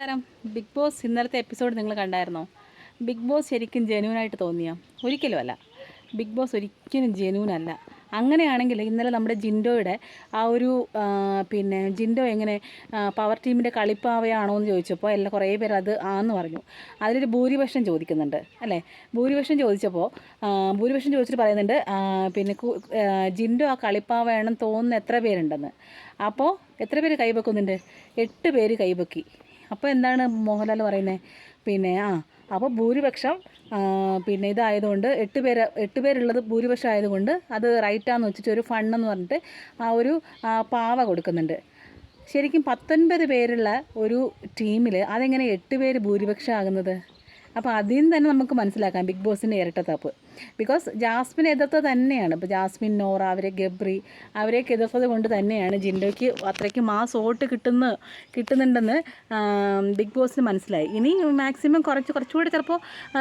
നമസ്കാരം. Big boss ഇന്നലത്തെ episode നിങ്ങൾ കണ്ടായിരുന്നോ? ബിഗ് ബോസ് ശരിക്കും ജെന്യൂനായിട്ട് തോന്നിയോ? ഒരിക്കലും അല്ല. ബിഗ് ബോസ് ഒരിക്കലും ജെനുവൻ അല്ല അങ്ങനെയാണെങ്കിൽ ഇന്നലെ നമ്മുടെ ജിൻഡോയുടെ ആ ഒരു പിന്നെ ജിൻഡോ എങ്ങനെ പവർ ടീമിന്റെ കളിപ്പാവയാണോ എന്ന് ചോദിച്ചപ്പോൾ എല്ലാം കുറേ പേര് അത് ആന്ന് പറഞ്ഞു. അതിലൊരു ഭൂരിപക്ഷം ചോദിക്കുന്നുണ്ട്. അല്ലേ? ഭൂരിപക്ഷം ചോദിച്ചപ്പോൾ ഭൂരിപക്ഷം ചോദിച്ചിട്ട് പറയുന്നുണ്ട് പിന്നെ ജിൻഡോ ആ കളിപ്പാവയാണെന്ന് തോന്നുന്ന എത്ര പേരുണ്ടെന്ന്. അപ്പോൾ എത്ര പേര് കൈവെക്കുന്നുണ്ട്? എട്ട് പേര് കൈവെക്കി. അപ്പോൾ എന്താണ് മോഹൻലാൽ പറയുന്നത് പിന്നെ ആ അപ്പോൾ ഭൂരിപക്ഷം പിന്നെ ഇതായതുകൊണ്ട് എട്ട് പേര് എട്ട് പേരുള്ളത് ഭൂരിപക്ഷം ആയതുകൊണ്ട് അത് റൈറ്റാന്ന് വെച്ചിട്ട് ഒരു ഫണ്ടെന്ന് പറഞ്ഞിട്ട് ആ ഒരു പാവ കൊടുക്കുന്നുണ്ട്. ശരിക്കും പത്തൊൻപത് പേരുള്ള ഒരു ടീമിൽ അതെങ്ങനെ എട്ട് പേര് ഭൂരിപക്ഷം ആകുന്നത് അപ്പോൾ അതിൽ നിന്ന് തന്നെ നമുക്ക് മനസ്സിലാക്കാം ബിഗ് ബോസിന്റെ ഇരട്ടത്താപ്പ് ബിക്കോസ് ജാസ്മിൻ എതിർത്ത് തന്നെയാണ്. ഇപ്പോൾ ജാസ്മിൻ നോറ അവരെ ഗബ്രി അവരെയൊക്കെ എതിർത്തത് കൊണ്ട് തന്നെയാണ് ജിൻഡോയ്ക്ക് അത്രയ്ക്ക് മാസ് വോട്ട് കിട്ടുന്ന കിട്ടുന്നുണ്ടെന്ന് ബിഗ് ബോസിന് മനസ്സിലായി. ഇനി മാക്സിമം കുറച്ച് കുറച്ചുകൂടി ചിലപ്പോൾ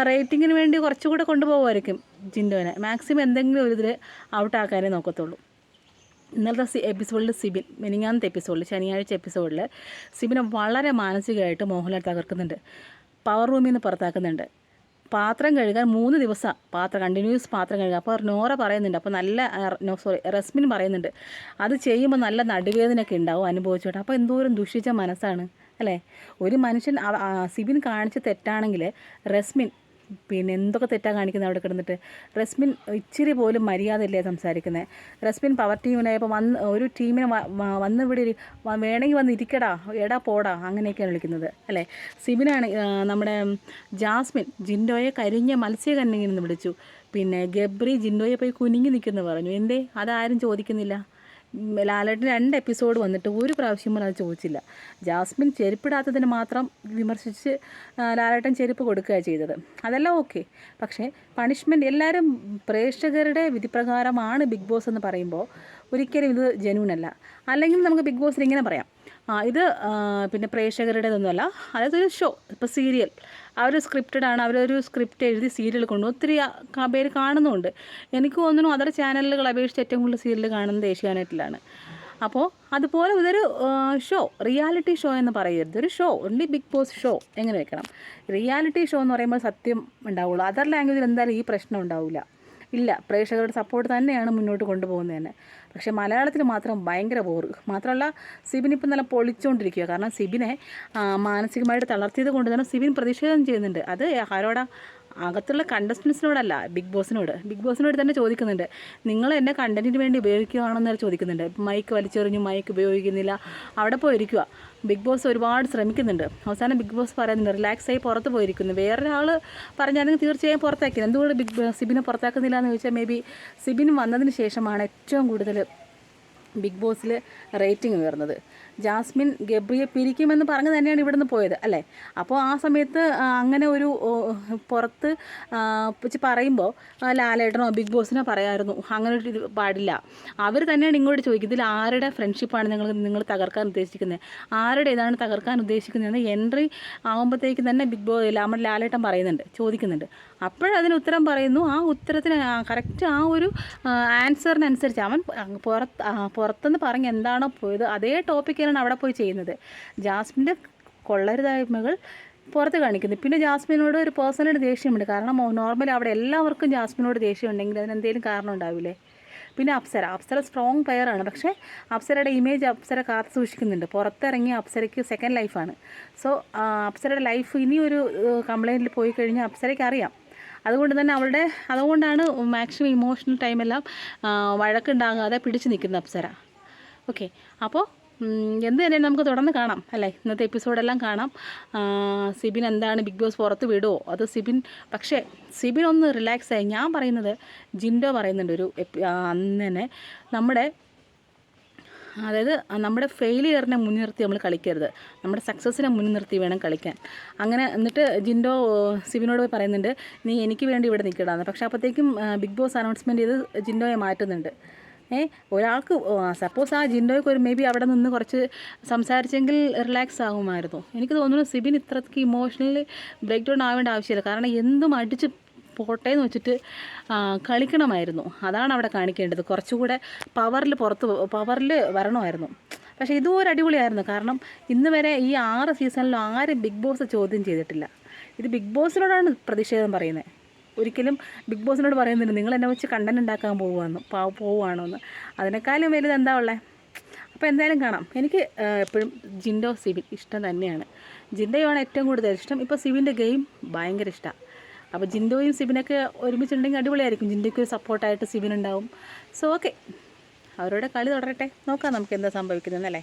റേറ്റിങ്ങിന് വേണ്ടി കുറച്ചുകൂടെ കൊണ്ടുപോകുമായിരിക്കും ജിൻഡോനെ. മാക്സിമം എന്തെങ്കിലും ഒരു ഇതിൽ ഔട്ടാക്കാനേ നോക്കത്തുള്ളൂ. ഇന്നലത്തെ സി എപ്പിസോഡിൽ സിബിൻ മിനിങ്ങാന്നത്തെ എപ്പിസോഡിൽ ശനിയാഴ്ച എപ്പിസോഡിൽ സിബിനെ വളരെ മാനസികമായിട്ട് മോഹൻലാൽ തകർക്കുന്നുണ്ട്. പവർ റൂമിൽ നിന്ന് പുറത്താക്കുന്നുണ്ട്. പാത്രം കഴുകാൻ മൂന്ന് ദിവസം പാത്രം കണ്ടിന്യൂസ് പാത്രം കഴുകുക അപ്പോൾ നോറ പറയുന്നുണ്ട് അപ്പോൾ നല്ല സോറി റസ്മിൻ പറയുന്നുണ്ട് അത് ചെയ്യുമ്പോൾ നല്ല നടുവേദനയൊക്കെ ഉണ്ടാവും അനുഭവിച്ചോട്ടെ. അപ്പോൾ എന്തോരം ദുഷിച്ച മനസ്സാണ് അല്ലേ? ഒരു മനുഷ്യൻ സിബിൻ കാണിച്ച തെറ്റാണെങ്കിൽ റസ്മിൻ പിന്നെ എന്തൊക്കെ തെറ്റാണ് കാണിക്കുന്നത് അവിടെ കിടന്നിട്ട്? റസ്മിൻ ഇച്ചിരി പോലും മര്യാദയില്ലേ സംസാരിക്കുന്നത് റസ്മിൻ പവർ ടീമിനായപ്പോൾ വന്ന് ഒരു ടീമിനെ വന്ന് ഇവിടെ വേണമെങ്കിൽ വന്ന് ഇരിക്കടാ എടാ പോടാ അങ്ങനെയൊക്കെയാണ് വിളിക്കുന്നത്. അല്ലേ? സിബിനാണ് നമ്മുടെ ജാസ്മിൻ ജിൻഡോയെ കരിഞ്ഞ മത്സ്യകന്യകനെന്ന് വിളിച്ചു. പിന്നെ ഗബ്രി ജിൻഡോയെ പോയി കുനിങ്ങി നിൽക്കുന്നു പറഞ്ഞു. എന്തേ? അതാരും ചോദിക്കുന്നില്ല. ലാലേട്ടൻ രണ്ട് എപ്പിസോഡ് വന്നിട്ട് ഒരു പ്രാവശ്യം പോലും അത് ചോദിച്ചില്ല. ജാസ്മിൻ ചെരുപ്പിടാത്തതിന് മാത്രം വിമർശിച്ച് ലാലേട്ടൻ ചെരുപ്പ് കൊടുക്കുക ചെയ്തത്. അതെല്ലാം ഓക്കെ. പക്ഷേ പണിഷ്മെന്റ് എല്ലാവരും പ്രേക്ഷകരുടെ വിധിപ്രകാരമാണ് ബിഗ് ബോസ് എന്ന് പറയുമ്പോൾ ഒരിക്കലും ഇത് ജനുവിനല്ല. അല്ല അല്ലെങ്കിൽ നമുക്ക് ബിഗ് ബോസിൽ ഇങ്ങനെ പറയാം. ഇത് പിന്നെ പ്രേക്ഷകരുടേതൊന്നുമല്ല. അതായത് ഒരു ഷോ ഇപ്പോൾ സീരിയൽ അവർ സ്ക്രിപ്റ്റഡ് ആണ് അവരൊരു സ്ക്രിപ്റ്റ് എഴുതി സീരിയൽ കൊണ്ട് ഒത്തിരി ആ- പേര് കാണുന്നുമുണ്ട് എനിക്ക് തോന്നുന്നു അതര ചാനലുകൾ അപേക്ഷിച്ച് ഏറ്റവും കൂടുതൽ സീരിയൽ കാണുന്നത് ഏഷ്യാനെറ്റിലാണ്. അപ്പോൾ അതുപോലെ ഇതൊരു ഷോ റിയാലിറ്റി ഷോ എന്ന് പറയരുത്. ഒരു show only big boss show എങ്ങനെ വെക്കണം? റിയാലിറ്റി ഷോ എന്ന് പറയുമ്പോൾ സത്യം ഉണ്ടാവുള്ളൂ. അതർ ലാംഗ്വേജിൽ എന്തായാലും ഈ പ്രശ്നം ഉണ്ടാവില്ല ഇല്ല പ്രേക്ഷകരുടെ സപ്പോർട്ട് തന്നെയാണ് മുന്നോട്ട് കൊണ്ടുപോകുന്നത് തന്നെ പക്ഷേ മലയാളത്തിൽ മാത്രം ഭയങ്കര ബോറ് മാത്രമല്ല സിബിൻ ഇപ്പം നല്ല പൊളിച്ചുകൊണ്ടിരിക്കുക കാരണം സിബിനെ മാനസികമായിട്ട് തളർത്തിയത് കൊണ്ട് തന്നെ സിബിൻ പ്രതിഷേധം ചെയ്യുന്നുണ്ട്. അത് ആരോടാ അകത്തുള്ള കണ്ടസ്റ്റൻസിനോടല്ല ബിഗ് ബോസിനോട് ബിഗ് ബോസിനോട് തന്നെ ചോദിക്കുന്നുണ്ട്. നിങ്ങൾ എന്നെ കണ്ടന്റിന് വേണ്ടി ഉപയോഗിക്കുകയാണെന്ന് ചോദിക്കുന്നുണ്ട്. മൈക്ക് വലിച്ചെറിഞ്ഞു മൈക്ക് ഉപയോഗിക്കുന്നില്ല. അവിടെ പോയിരിക്കുക. ബിഗ് ബോസ് ഒരുപാട് ശ്രമിക്കുന്നുണ്ട്. അവസാനം ബിഗ് ബോസ് പറയുന്നുണ്ട് റിലാക്സ് ആയി പുറത്ത് പോയിരിക്കുന്നു. വേറൊരാൾ പറഞ്ഞാണെങ്കിൽ തീർച്ചയായും പുറത്താക്കി. എന്തുകൊണ്ട് ബിഗ് സിബിനെ പുറത്താക്കുന്നില്ല എന്ന് ചോദിച്ചാൽ മേ ബി സിബിൻ വന്നതിന് ശേഷമാണ് ഏറ്റവും കൂടുതൽ ബിഗ് ബോസിൽ റേറ്റിംഗ് ഉയർന്നത്. ജാസ്മിൻ ഗബ്രിയെ പിരിക്കുമെന്ന് പറഞ്ഞ് തന്നെയാണ് ഇവിടുന്ന് പോയത് അല്ലേ? അപ്പോൾ ആ സമയത്ത് അങ്ങനെ ഒരു പുറത്ത് പറയുമ്പോൾ ലാലേട്ടനോ ബിഗ് ബോസിനോ പറയായിരുന്നു അങ്ങനെ ഒരു പാടില്ല. അവർ തന്നെയാണ് ഇങ്ങോട്ട് ചോദിക്കുന്നത് ഇതിൽ ആരുടെ ഫ്രണ്ട്ഷിപ്പാണ് നിങ്ങൾ നിങ്ങൾ തകർക്കാൻ ഉദ്ദേശിക്കുന്നത്? ആരുടെ ഇതാണ് തകർക്കാൻ ഉദ്ദേശിക്കുന്നതെന്ന് എൻട്രി ആകുമ്പോഴത്തേക്ക് തന്നെ ബിഗ് ബോസ് നമ്മുടെ ലാലേട്ടൻ പറയുന്നുണ്ട് ചോദിക്കുന്നുണ്ട്. അപ്പോഴതിന് ഉത്തരം പറയുന്നു ആ ഉത്തരത്തിന് കറക്റ്റ് ആ ഒരു ആൻസറിനനുസരിച്ച് അവൻ പുറത്ത് പുറത്തുനിന്ന് പറഞ്ഞ് എന്താണോ പോയത് അതേ ടോപ്പിക്കാണ് അവിടെ പോയി ചെയ്യുന്നത്. ജാസ്മിന്റെ കൊള്ളരുതായ്മകൾ പുറത്ത് കാണിക്കുന്നത് പിന്നെ ജാസ്മിനോട് ഒരു പേഴ്സണൽ ദേഷ്യമുണ്ട്. കാരണം നോർമലി അവിടെ എല്ലാവർക്കും ജാസ്മിനോട് ദേഷ്യം ഉണ്ടെങ്കിൽ അതിനെന്തെങ്കിലും കാരണം ഉണ്ടാവില്ലേ? പിന്നെ അപ്സര. അപ്സര സ്ട്രോങ് പ്ലെയറാണ് പക്ഷേ അപ്സരയുടെ ഇമേജ് അപ്സര കാത്തു സൂക്ഷിക്കുന്നുണ്ട്. പുറത്തിറങ്ങിയ അപ്സരയ്ക്ക് സെക്കൻഡ് ലൈഫാണ് സോ അപ്സരയുടെ ലൈഫ് ഇനിയൊരു കംപ്ലൈന്റിൽ പോയി കഴിഞ്ഞാൽ അപ്സരയ്ക്ക് അറിയാം. അതുകൊണ്ട് തന്നെ അവളുടെ അതുകൊണ്ടാണ് മാക്സിമം ഇമോഷണൽ ടൈമെല്ലാം വഴക്കുണ്ടാകാതെ പിടിച്ചു നിൽക്കുന്നത് അപ്സര. ഓക്കെ അപ്പോൾ എന്ത് തന്നെ നമുക്ക് തുടർന്ന് കാണാം അല്ലേ? ഇന്നത്തെ എപ്പിസോഡെല്ലാം കാണാം. സിബിൻ എന്താണ് ബിഗ് ബോസ് പുറത്ത് വിടുമോ അത് സിബിൻ പക്ഷേ സിബിൻ ഒന്ന് റിലാക്സ് ആയി. ഞാൻ പറയുന്നത് ജിൻഡോ പറയുന്നുണ്ട് ഒരു അന്ന് നമ്മുടെ അതായത് നമ്മുടെ ഫെയിലിയറിനെ മുൻനിർത്തി നമ്മൾ കളിക്കരുത്. നമ്മുടെ സക്സസ്സിനെ മുൻനിർത്തി വേണം കളിക്കാൻ. അങ്ങനെ എന്നിട്ട് ജിൻഡോ സിബിനോട് പോയി പറയുന്നുണ്ട് നീ എനിക്ക് വേണ്ടി ഇവിടെ നിൽക്കടാന്ന്. പക്ഷേ അപ്പോഴത്തേക്കും ബിഗ് ബോസ് അനൗൺസ്മെന്റ് ചെയ്ത് ജിൻഡോയെ മാറ്റുന്നുണ്ട്. ഒരാൾക്ക് സപ്പോസ് ആ ജിൻഡോയ്ക്ക് ഒരു മേ ബി അവിടെ നിന്ന് കുറച്ച് സംസാരിച്ചെങ്കിൽ റിലാക്സ് ആകുമായിരുന്നു എനിക്ക് തോന്നുന്നു സിബിൻ ഇത്രയ്ക്ക് ഇമോഷണലി ബ്രേക്ക് ഡൗൺ ആവേണ്ട ആവശ്യമില്ല. കാരണം എന്തും അടിച്ച് പോട്ടെ എന്ന് വെച്ചിട്ട് കളിക്കണമായിരുന്നു. അതാണ് അവിടെ കാണിക്കേണ്ടത്. കുറച്ചുകൂടെ പവറിൽ പുറത്ത് പവറിൽ വരണമായിരുന്നു. പക്ഷേ ഇതും ഒരു അടിപൊളിയായിരുന്നു. കാരണം ഇന്ന് വരെ ഈ ആറ് സീസണിലും ആരും ബിഗ് ബോസ് ചോദ്യം ചെയ്തിട്ടില്ല. ഇത് ബിഗ് ബോസിനോടാണ് പ്രതിഷേധം പറയുന്നത് ഒരിക്കലും ബിഗ് ബോസിനോട് പറയുന്നുണ്ട് നിങ്ങൾ എന്നെ വെച്ച് കണ്ടന്റ് ഉണ്ടാക്കാൻ പോവുകയെന്ന് പോവുകയാണോ എന്ന് അതിനേക്കാളും വലുത് എന്താ ഉള്ളത് അപ്പോൾ എന്തായാലും കാണാം. എനിക്ക് എപ്പോഴും ജിൻഡോ സിബിൻ ഇഷ്ടം തന്നെയാണ്. ജിൻഡോയാണ് ഏറ്റവും കൂടുതൽ ഇഷ്ടം. ഇപ്പോൾ സിബിന്റെ ഗെയിം ഭയങ്കര ഇഷ്ടമാണ് അപ്പോൾ ജിൻഡോയും സിബിനൊക്കെ ഒരുമിച്ചുണ്ടെങ്കിൽ അടിപൊളിയായിരിക്കും. ജിൻഡോയ്ക്ക് ഒരു സപ്പോർട്ടായിട്ട് സിബിൻ ഉണ്ടാവും. സോ ഓക്കെ അവരുടെ കളി തുടരട്ടെ. നോക്കാം നമുക്ക് എന്താ സംഭവിക്കുന്നതെന്നല്ലേ